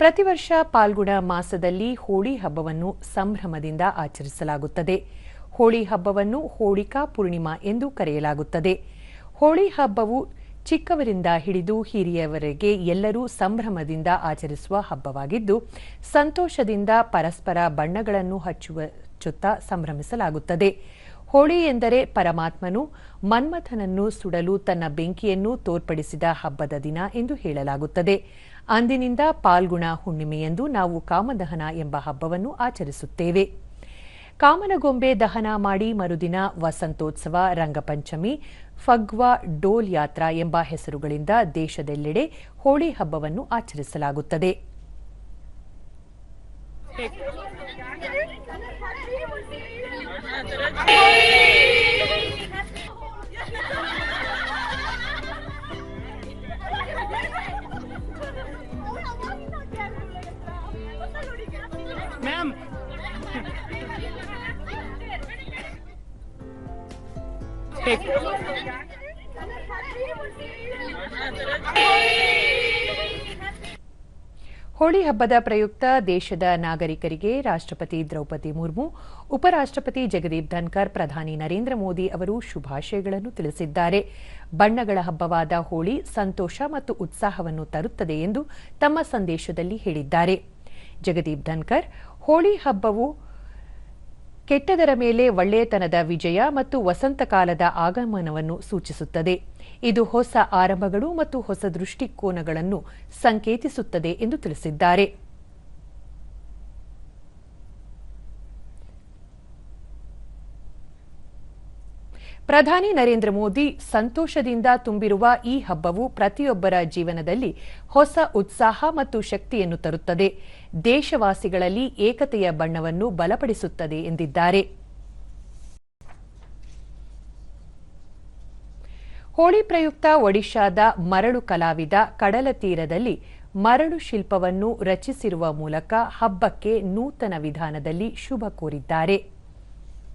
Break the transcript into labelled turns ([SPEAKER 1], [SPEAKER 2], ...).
[SPEAKER 1] ಪ್ರತಿ ವರ್ಷ ಪಾಲ್ಗುಣ ಮಾಸದಲ್ಲಿ ಹೋಳಿ ಹಬ್ಬವನ್ನು ಸಂಭ್ರಮದಿಂದ ಆಚರಿಸಲಾಗುತ್ತದೆ. ಹೋಳಿ ಹಬ್ಬವನ್ನು ಹೋಳಿಕಾ ಪೂರ್ಣಿಮಾ ಎಂದು ಕರೆಯಲಾಗುತ್ತದೆ. ಹೋಳಿ ಹಬ್ಬವು ಚಿಕ್ಕವರಿಂದ ಹಿಡಿದು ಹಿರಿಯವರೆಗೆ ಎಲ್ಲರೂ ಸಂಭ್ರಮದಿಂದ ಆಚರಿಸುವ ಹಬ್ಬವಾಗಿದ್ದು, ಸಂತೋಷದಿಂದ ಪರಸ್ಪರ ಬಣ್ಣಗಳನ್ನು ಹಚ್ಚುವ ಸಂಭ್ರಮಿಸಲಾಗುತ್ತದೆ. ಹೋಳಿ ಎಂದರೆ ಪರಮಾತ್ಮನು ಮನ್ಮಥನನ್ನು ಸುಡಲು ತನ್ನ ಬೆಂಕಿಯನ್ನು ತೋರ್ಪಡಿಸಿದ ಹಬ್ಬದ ದಿನ ಎಂದು ಹೇಳಲಾಗುತ್ತದೆ. ಅಂದಿನಿಂದ ಪಾಲ್ಗುಣ ಹುಣ್ಣಿಮೆಯೆಂದು ನಾವು ಕಾಮದಹನ ಎಂಬ ಹಬ್ಬವನ್ನು ಆಚರಿಸುತ್ತೇವೆ. ಕಾಮನಗೊಂಬೆ ದಹನ ಮಾಡಿ ಮರುದಿನ ವಸಂತೋತ್ಸವ, ರಂಗಪಂಚಮಿ, ಫಗ್ವಾ, ಡೋಲ್ ಯಾತ್ರಾ ಎಂಬ ಹೆಸರುಗಳಿಂದ ದೇಶದೆಲ್ಲೆಡೆ ಹೋಳಿ ಹಬ್ಬವನ್ನು ಆಚರಿಸಲಾಗುತ್ತದೆ.
[SPEAKER 2] Ma'am Take.
[SPEAKER 1] ಹೋಳಿ ಹಬ್ಬದ ಪ್ರಯುಕ್ತ ದೇಶದ ನಾಗರಿಕರಿಗೆ ರಾಷ್ಟ್ರಪತಿ ದ್ರೌಪದಿ ಮುರ್ಮು, ಉಪರಾಷ್ಟ್ರಪತಿ ಜಗದೀಪ್ ಧನ್ಕರ್, ಪ್ರಧಾನಿ ನರೇಂದ್ರ ಮೋದಿ ಅವರು ಶುಭಾಶಯಗಳನ್ನು ತಿಳಿಸಿದ್ದಾರೆ. ಬಣ್ಣಗಳ ಹಬ್ಬವಾದ ಹೋಳಿ ಸಂತೋಷ ಮತ್ತು ಉತ್ಸಾಹವನ್ನು ತರುತ್ತದೆ ಎಂದು ತಮ್ಮ ಸಂದೇಶದಲ್ಲಿ ಹೇಳಿದ್ದಾರೆ. ಜಗದೀಪ್ ಧನ್ಕರ್, ಹೋಳಿ ಹಬ್ಬವು ಕೆಟ್ಟದರ ಮೇಲೆ ಒಳ್ಳೆಯತನದ ವಿಜಯ ಮತ್ತು ವಸಂತಕಾಲದ ಆಗಮನವನ್ನು ಸೂಚಿಸುತ್ತದೆ. ಇದು ಹೊಸ ಆರಂಭಗಳು ಮತ್ತು ಹೊಸ ದೃಷ್ಟಿಕೋನಗಳನ್ನು ಸಂಕೇತಿಸುತ್ತದೆ ಎಂದು ತಿಳಿಸಿದ್ದಾರೆ. ಪ್ರಧಾನಿ ನರೇಂದ್ರ ಮೋದಿ ಸಂತೋಷದಿಂದ ತುಂಬಿರುವ ಈ ಹಬ್ಬವು ಪ್ರತಿಯೊಬ್ಬರ ಜೀವನದಲ್ಲಿ ಹೊಸ ಉತ್ಸಾಹ ಮತ್ತು ಶಕ್ತಿಯನ್ನು ತರುತ್ತದೆ. ದೇಶವಾಸಿಗಳಲ್ಲಿ ಏಕತೆಯ ಬಣ್ಣವನ್ನು ಬಲಪಡಿಸುತ್ತದೆ ಎಂದಿದ್ದಾರೆ. ಹೋಳಿ ಪ್ರಯುಕ್ತ ಒಡಿಶಾದ ಮರಳು ಕಲಾವಿದ ಕಡಲ ತೀರದಲ್ಲಿ ಮರಳು ಶಿಲ್ಪವನ್ನು ರಚಿಸಿರುವ ಮೂಲಕ ಹಬ್ಬಕ್ಕೆ ನೂತನ ವಿಧಾನದಲ್ಲಿ ಶುಭ ಕೋರಿದ್ದಾರೆ.